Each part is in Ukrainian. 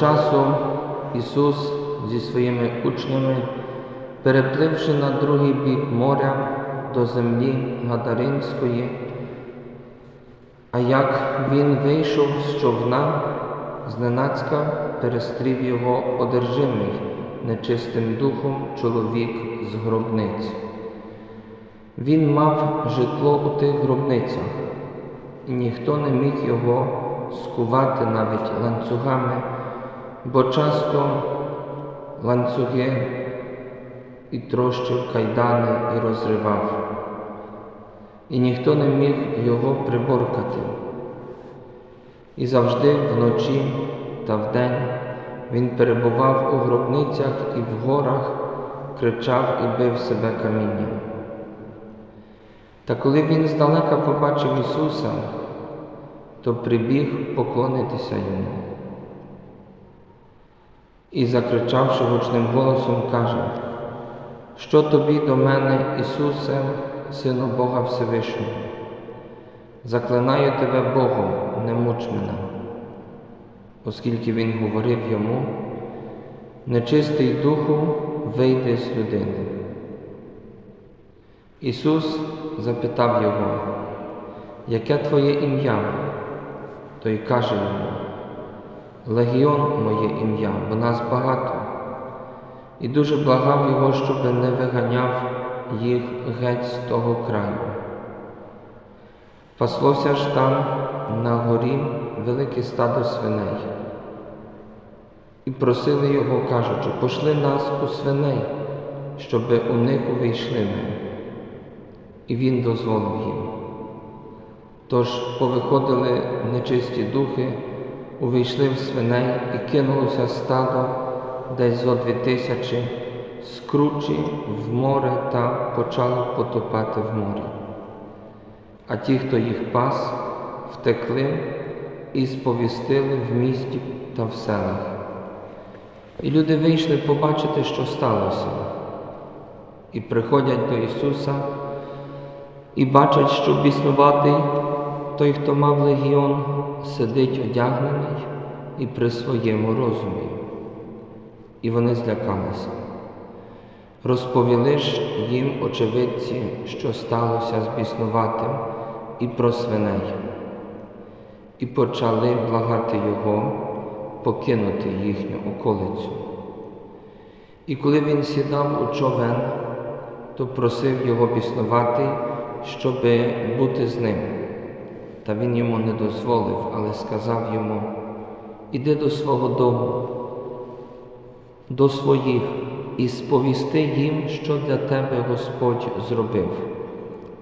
часу Ісус зі своїми учнями, перепливши на другий бік моря до землі Гадаринської, а як він вийшов з човна, зненацька перестрів його одержимий нечистим духом чоловік з гробниць. Він мав житло у тих гробницях, і ніхто не міг його скувати навіть ланцюгами, бо часто ланцюги і трощив кайдани і розривав, і ніхто не міг його приборкати. І завжди вночі та вдень він перебував у гробницях і в горах, кричав і бив себе камінням. Та коли він здалека побачив Ісуса, то прибіг поклонитися йому. І, закричавши гучним голосом, каже, що тобі до мене, Ісусе, Сину Бога Всевишнього? Заклинаю тебе Богом, не муч мене, оскільки він говорив йому, нечистий духу вийде з людини. Ісус запитав його, яке твоє ім'я? Той каже йому, Легіон моє ім'я, бо нас багато, і дуже благав його, щоб не виганяв їх геть з того краю. Паслося ж там на горі велике стадо свиней, і просили його, кажучи, пошли нас у свиней, щоби у них увійшли ми. І він дозволив їм. Тож повиходили нечисті духи, увійшли в свиней і кинулося стадо десь зо дві тисячі, скручі в море та почало потопати в морі. А ті, хто їх пас, втекли і сповістили в місті та в селах. І люди вийшли побачити, що сталося, і приходять до Ісуса і бачать, що біснуватий той, хто мав легіон, сидить одягнений і при своєму розумі. І вони злякалися. Розповіли ж їм очевидці, що сталося з біснуватим, і про свиней, і почали благати його покинути їхню околицю. І коли він сідав у човен, то просив його біснуватий, щоби бути з ним. Та він йому не дозволив, але сказав йому: Іди до свого дому, до своїх, і сповісти їм, що для тебе Господь зробив,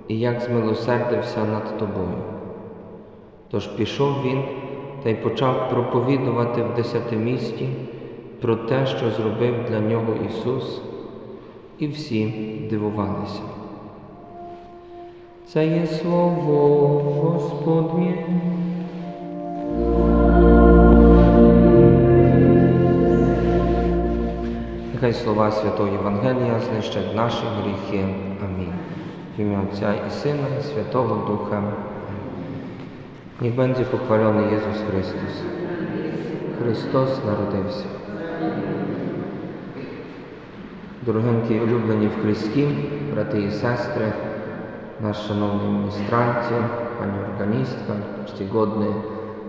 і як змилосердився над тобою. Тож пішов він та й почав проповідувати в десятимісті про те, що зробив для нього Ісус, і всі дивувалися. Це є слово Господнє. Нехай слова Святого Євангелія знищать наші гріхи. Амінь. В ім'я Отця і Сина, і Святого Духа. Niech będzie pochwalony Jezus Chrystus. Христос народився. Дорогенькі улюблені в Христі, брати і сестри, наш шановний міністранці, пані органістка, czcigodні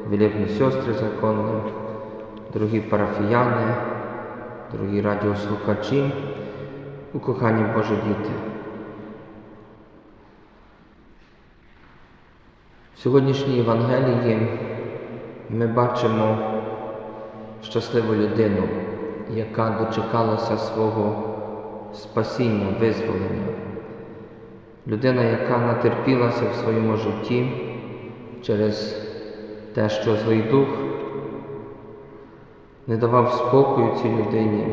wielebne siostry zakonne, дорогі парафіяни, дорогі радіослухачі, укохані Божі діти. В сьогоднішній Євангелії ми бачимо щасливу людину, яка дочекалася свого спасіння, визволення. Людина, яка натерпілася в своєму житті через те, що злий дух не давав спокою цій людині.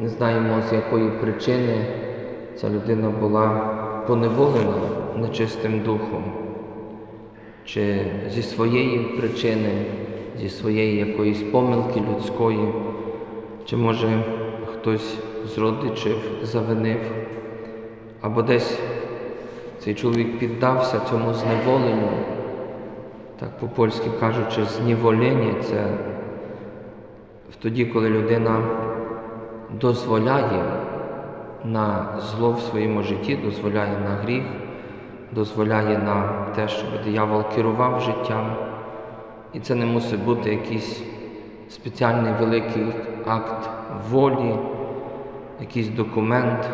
Не знаємо, з якої причини ця людина була поневолена нечистим духом, чи зі своєї причини, зі своєї якоїсь помилки людської, чи може хтось з родичів завинив, або десь цей чоловік піддався цьому зневоленню, так по-польськи кажучи, зневолення це тоді, коли людина дозволяє на зло в своєму житті, дозволяє на гріх, дозволяє на те, щоб диявол керував життям. І це не мусить бути якийсь спеціальний великий акт волі, якийсь документ.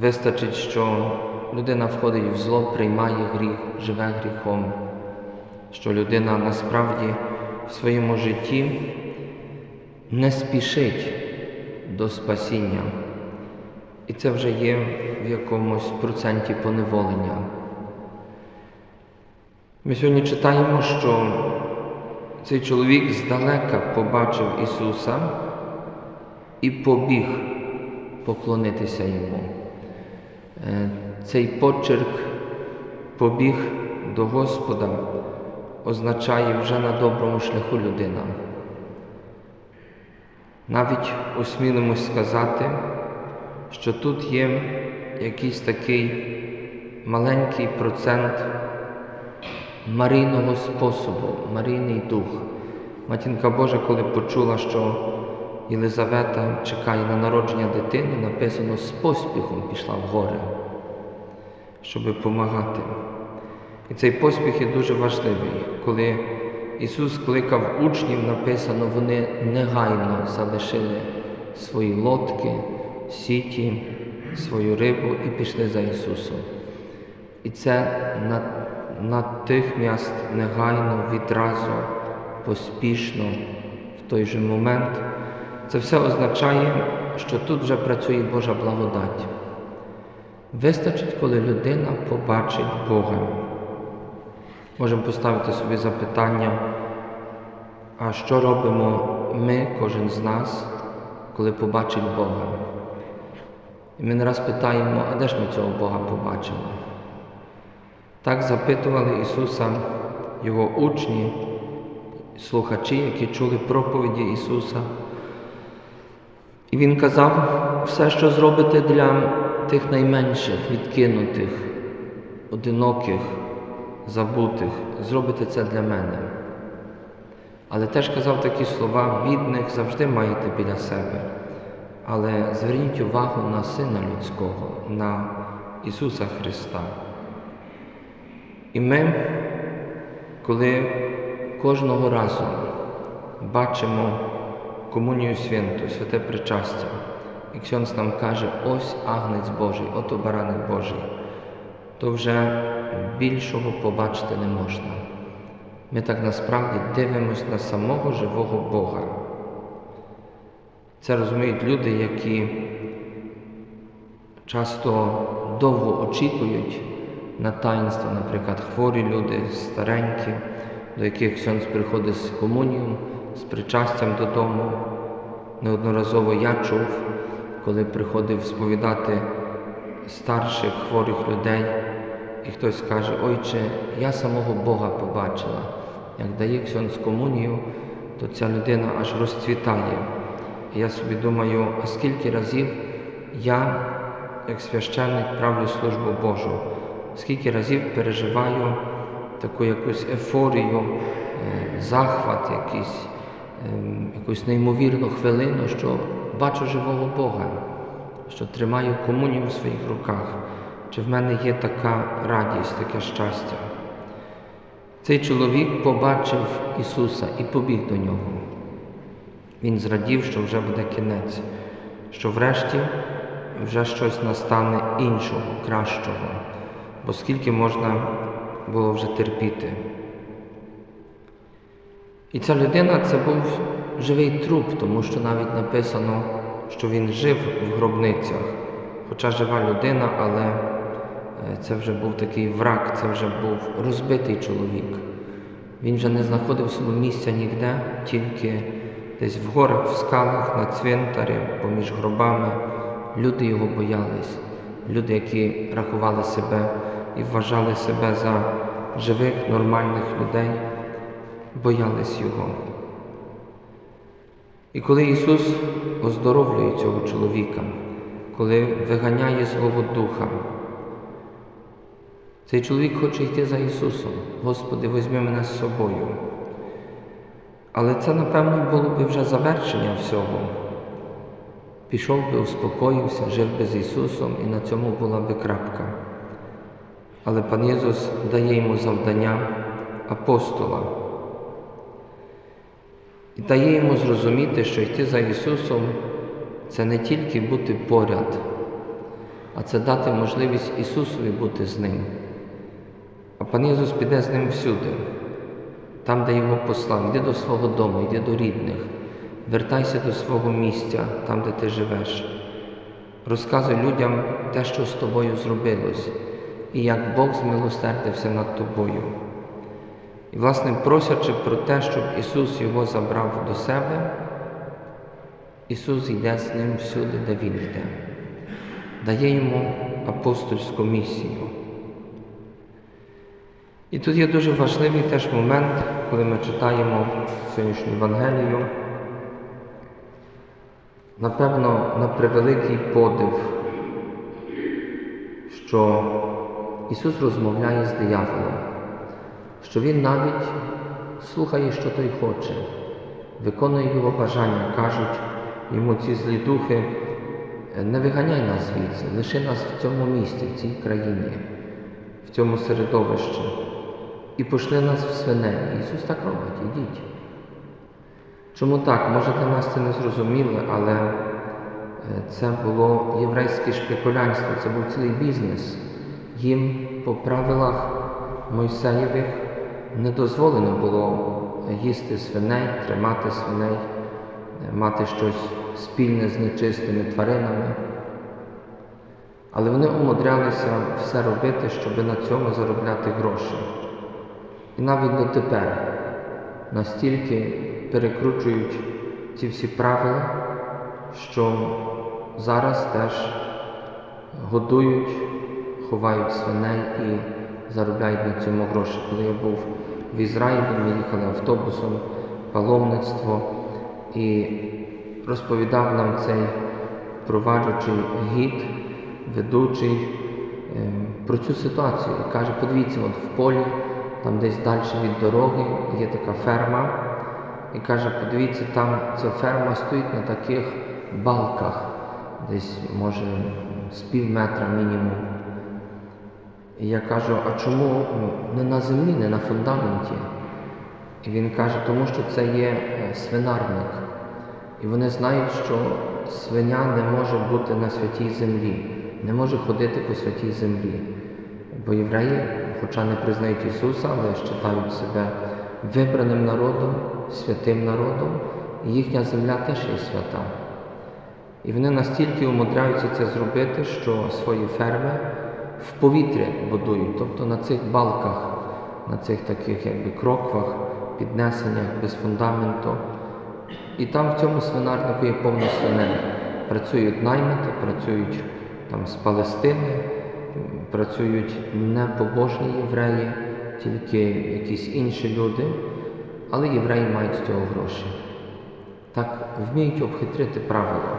Вистачить, що людина входить в зло, приймає гріх, живе гріхом, що людина насправді в своєму житті не спішить до спасіння. І це вже є в якомусь проценті поневолення. Ми сьогодні читаємо, що цей чоловік здалека побачив Ісуса і побіг поклонитися Йому. Цей почерк побіг до Господа означає вже на доброму шляху людина. Навіть осмілимось сказати, що тут є якийсь такий маленький процент Марійного способу, Марійний дух. Матінка Божа, коли почула, що Єлизавета чекає на народження дитини, написано з поспіхом пішла в гори, щоб допомагати. І цей поспіх є дуже важливий. Коли Ісус кликав учнів, написано, вони негайно залишили свої лодки, сіті, свою рибу і пішли за Ісусом. І це на, на тих міст негайно, відразу, поспішно, в той же момент. Це все означає, що тут вже працює Божа благодать. Вистачить, коли людина побачить Бога. Можемо поставити собі запитання, а що робимо ми, кожен з нас, коли побачить Бога? І ми не раз питаємо, а де ж ми цього Бога побачимо? Так запитували Ісуса Його учні, слухачі, які чули проповіді Ісуса. І Він казав, все, що зробите для тих найменших, відкинутих, одиноких, забутих, зробите це для мене. Але теж казав такі слова, бідних завжди маєте біля себе. Але зверніть увагу на Сина Людського, на Ісуса Христа. І ми, коли кожного разу бачимо комунію святу, святе причастя, і Ксьонс нам каже, ось агнець Божий, ото бараник Божий, то вже більшого побачити не можна. Ми так насправді дивимося на самого живого Бога. Це розуміють люди, які часто довго очікують на таїнство, наприклад, хворі люди, старенькі, до яких Ксьонс приходить з комунією, з причастям додому. Неодноразово я чув, коли приходив сповідати старших хворих людей, і хтось каже, Ойче, я самого Бога побачила. Як дає Ксьонс комунію, то ця людина аж розцвітає. І я собі думаю, а скільки разів я, як священник, правлю службу Божу, скільки разів переживаю таку якусь ефорію, захват, якийсь, якусь неймовірну хвилину, що бачу живого Бога, що тримаю комунію в своїх руках. Чи в мене є така радість, таке щастя? Цей чоловік побачив Ісуса і побіг до нього. Він зрадів, що вже буде кінець, що врешті вже щось настане іншого, кращого, бо скільки можна було вже терпіти. І ця людина це був живий труп, тому що навіть написано, що він жив в гробницях, хоча жива людина, але це вже був такий враг, це вже був розбитий чоловік. Він вже не знаходив собі місця ніде, тільки десь в горах, в скалах, на цвинтарі, поміж гробами. Люди його боялись, люди, які рахували себе і вважали себе за живих, нормальних людей, боялись його. І коли Ісус оздоровлює цього чоловіка, коли виганяє Злого Духа, цей чоловік хоче йти за Ісусом. Господи, візьми мене з собою. Але це, напевно, було би вже завершення всього. Пішов би, успокоївся, жив би з Ісусом, і на цьому була би крапка. Але пан Єсус дає йому завдання апостола і дає йому зрозуміти, що йти за Ісусом це не тільки бути поряд, а це дати можливість Ісусові бути з ним. А пан Ісус піде з ним всюди, там, де його послав, йди до свого дому, йди до рідних, вертайся до свого місця, там, де ти живеш. Розказуй людям те, що з тобою зробилось, і як Бог змилосердився над тобою. І, власне, просячи про те, щоб Ісус його забрав до себе, Ісус йде з ним всюди, де Він йде, дає йому апостольську місію. І тут є дуже важливий теж момент, коли ми читаємо сьогоднішню Євангелію. Напевно, на превеликий подив, що Ісус розмовляє з дияволом, що Він навіть слухає, що той хоче, виконує його бажання, кажуть йому ці злі духи, не виганяй нас звідси, лиши нас в цьому місті, в цій країні, в цьому середовищі, і пошли нас в свиней. Ісус так робить, ідіть. Чому так? Може для нас це не зрозуміло, але е, це було єврейське шпекулянство, це був цілий бізнес. Їм по правилах Мойсеєвих не дозволено було їсти свиней, тримати свиней, е, мати щось спільне з нечистими тваринами. Але вони умудрялися все робити, щоб на цьому заробляти гроші. І навіть дотепер настільки перекручують ці всі правила, що зараз теж годують, ховають свиней і заробляють на цьому гроші. Коли я був в Ізраїлі, ми їхали автобусом, паломництво і розповідав нам цей проваджучий гід, ведучий е, про цю ситуацію. І каже, подивіться, от в полі, там десь далі від дороги є така ферма. І каже, подивіться, там ця ферма стоїть на таких балках, десь, може, з пів метра мінімум. І я кажу, а чому ну, не на землі, не на фундаменті? І він каже, тому що це є е, свинарник. І вони знають, що свиня не може бути на святій землі, не може ходити по святій землі. Бо євреї, хоча не признають Ісуса, але вважають себе вибраним народом, святим народом, і їхня земля теж є свята. І вони настільки умудряються це зробити, що свої ферми в повітрі будують, тобто на цих балках, на цих таких якби кроквах, піднесеннях без фундаменту. І там в цьому свинарнику є повно свиней. Працюють наймити, працюють там з Палестини, працюють непобожні євреї, тільки якісь інші люди, але євреї мають з цього гроші. Так вміють обхитрити правила.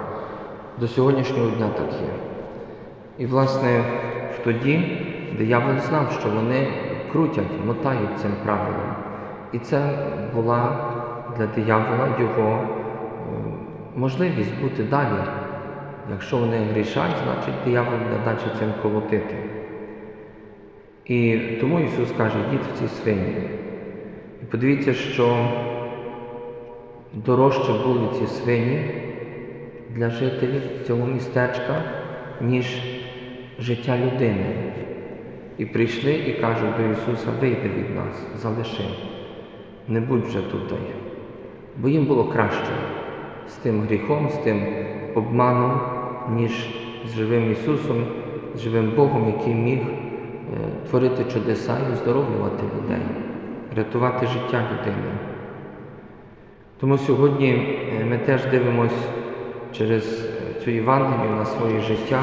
До сьогоднішнього дня так є. І, власне, тоді диявол знав, що вони крутять, мотають цим правилом. І це була для диявола його можливість бути далі. Якщо вони грішать, значить диявол буде далі цим колотити. І тому Ісус каже, йдіть в ці свині. І подивіться, що дорожче були ці свині для жителів цього містечка, ніж життя людини. І прийшли і кажуть до Ісуса, вийди від нас, залиши, не будь вже тут. Бо їм було краще з тим гріхом, з тим обманом, ніж з живим Ісусом, з живим Богом, який міг творити чудеса і оздоровлювати людей, рятувати життя людини. Тому сьогодні ми теж дивимося через цю Євангелію на своє життя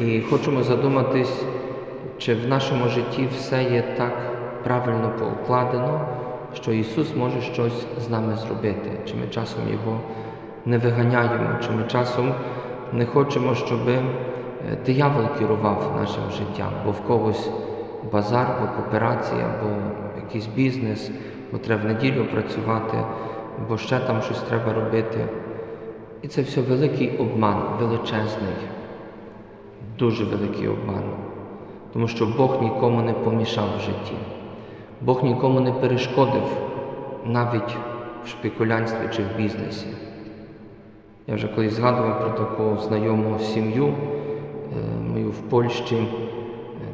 і хочемо задуматись, чи в нашому житті все є так правильно поукладено, що Ісус може щось з нами зробити, чи ми часом Його не виганяємо, чи ми часом не хочемо, щоб диявол керував нашим життям, бо в когось базар, бо кооперація, або якийсь бізнес, бо треба в неділю працювати, бо ще там щось треба робити. І це все великий обман, величезний, дуже великий обман. Тому що Бог нікому не помішав в житті. Бог нікому не перешкодив навіть в шпекулянстві чи в бізнесі. Я вже колись згадував про таку знайому сім'ю е, мою в Польщі. Е,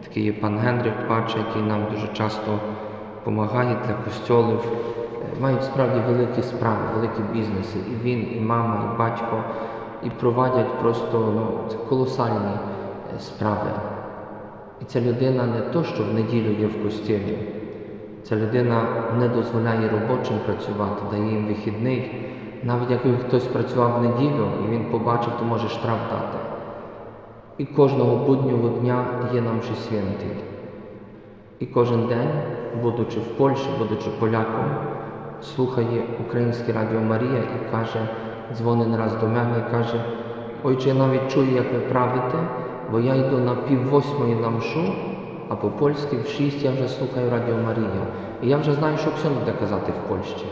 Такий є пан Генрик Пача, який нам дуже часто допомагає для костьолів. Е, Мають справді великі справи, великі бізнеси. І він, і мама, і батько, і провадять просто ну, це колосальні е, справи. І ця людина не то, що в неділю є в костілі, ця людина не дозволяє робочим працювати, дає їм вихідний. Навіть якби хтось працював в неділю і він побачив, то може штраф дати. І кожного буднього дня є нам ще святий. І кожен день, будучи в Польщі, будучи поляком, слухає Українське Радіо Марія і каже, дзвонить раз до мене і каже, Ойче, я навіть чую, як ви правите, бо я йду на пів восьмої на мшу, а по-польськи в шість я вже слухаю Радіо Марія. І я вже знаю, що Ксьон буде казати в Польщі.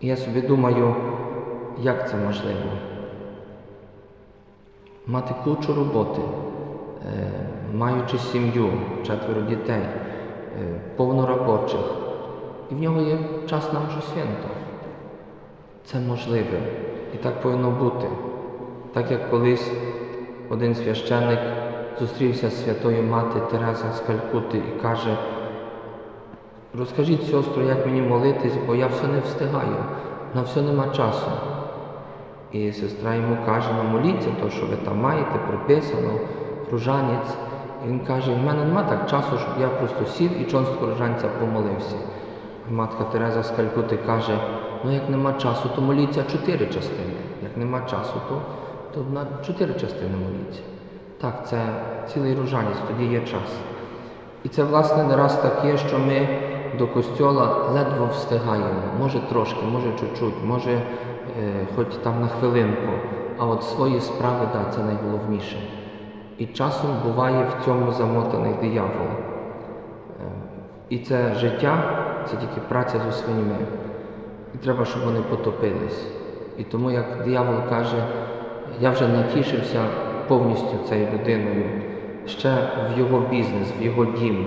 І я собі думаю, як це можливо? Мати кучу роботи, е, маючи сім'ю, четверо дітей, е, повно робочих, і в нього є час на нашу свято. Це можливе. І так повинно бути. Так як колись один священник зустрівся з святою мати Тереза з Калькути і каже, розкажіть, сестру, як мені молитись, бо я все не встигаю, на все нема часу. І сестра йому каже, ну моліться, то, що ви там маєте, приписано, ружанець. І він каже, в мене нема так часу, щоб я просто сів і чонського ружанця помолився. Матка Тереза з Калькути каже, ну як нема часу, то моліться чотири частини. Як нема часу, то, то на чотири частини моліться. Так, це цілий ружанець, тоді є час. І це, власне, не раз так є, що ми до костьола ледве встигаємо. Може трошки, може чуть-чуть, може е, хоч там на хвилинку. А от свої справи, да, це найголовніше. І часом буває в цьому замотаний диявол. Е, І це життя, це тільки праця з свиньми. І треба, щоб вони потопились. І тому, як диявол каже, я вже натішився повністю цією людиною, ще в його бізнес, в його дім,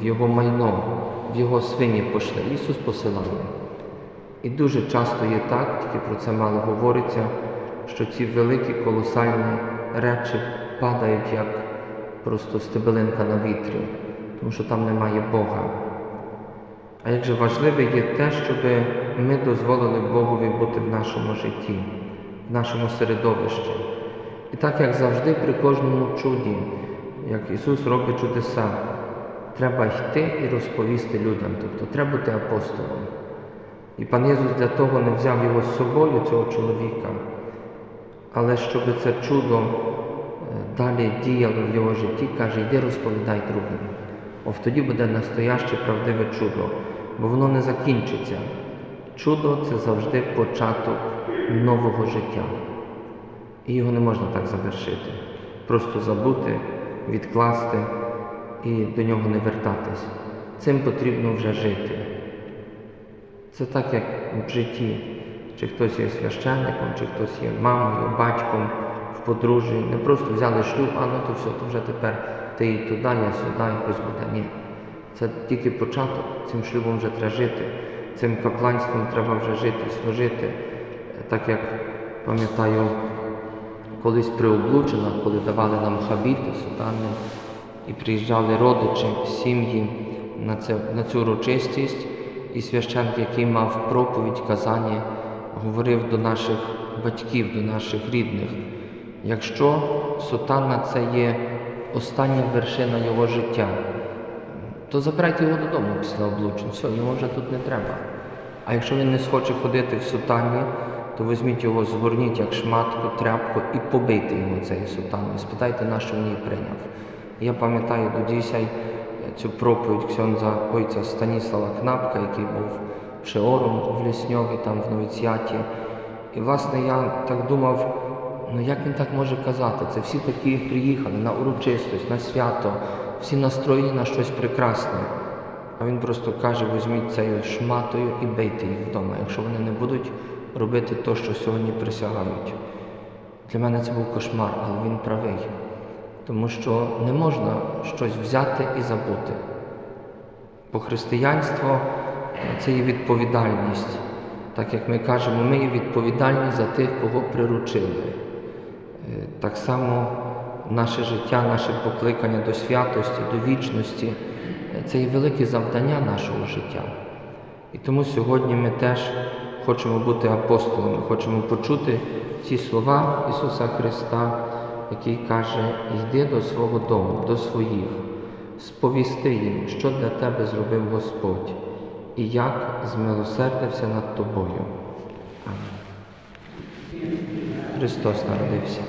в його майно, в його свині пошли. Ісус посилає. І дуже часто є так, тільки про це мало говориться, що ці великі колосальні речі падають як просто стебелинка на вітрі, тому що там немає Бога. А як же важливе є те, щоб ми дозволили Богові бути в нашому житті, нашому середовищі. І так як завжди при кожному чуді, як Ісус робить чудеса, треба йти і розповісти людям, тобто треба бути апостолом. І пан Єсус для того не взяв його з собою, цього чоловіка, але щоб це чудо е, далі діяло в його житті, каже, йди розповідай другим. О, тоді буде настояще правдиве чудо, бо воно не закінчиться. Чудо це завжди початок нового життя. І його не можна так завершити. Просто забути, відкласти і до нього не вертатись. Цим потрібно вже жити. Це так, як в житті. Чи хтось є священником, чи хтось є мамою, батьком в подружжі. Не просто взяли шлюб, а ну то все, то вже тепер ти і туди, я сюди, якось буде. Ні. Це тільки початок. Цим шлюбом вже треба жити, цим капланством треба вже жити, служити. Так як пам'ятаю, колись при облученах, коли давали нам хабіти, сутани, і приїжджали родичі, сім'ї на, на цю урочистість, і священник, який мав проповідь, казання, говорив до наших батьків, до наших рідних. Якщо сутана це є остання вершина його життя, то забирайте його додому після облучень. Все, йому вже тут не треба. А якщо він не схоче ходити в сутані, то візьміть його, згорніть як шматку, тряпку і побийте його цією сутаною. Спитайте, на що він її прийняв. Я пам'ятаю, до цю проповідь ксьонза ойця Станіслава Кнапка, який був пшеором в Лісньові, там в новіціаті. І власне я так думав, ну як він так може казати? Це всі такі приїхали на урочистість, на свято, всі настроєні на щось прекрасне. А він просто каже: візьміть цією шматою і бийте їх вдома, якщо вони не будуть робити те, що сьогодні присягають. Для мене це був кошмар, але він правий. Тому що не можна щось взяти і забути. Бо християнство це є відповідальність. Так як ми кажемо, ми є відповідальні за тих, кого приручили. Е, Так само наше життя, наше покликання до святості, до вічності це є велике завдання нашого життя. І тому сьогодні ми теж хочемо бути апостолами, хочемо почути ці слова Ісуса Христа, який каже: йди до свого дому, до своїх, сповісти їм, що для тебе зробив Господь, і як змилосердився над тобою. Амінь. Христос народився.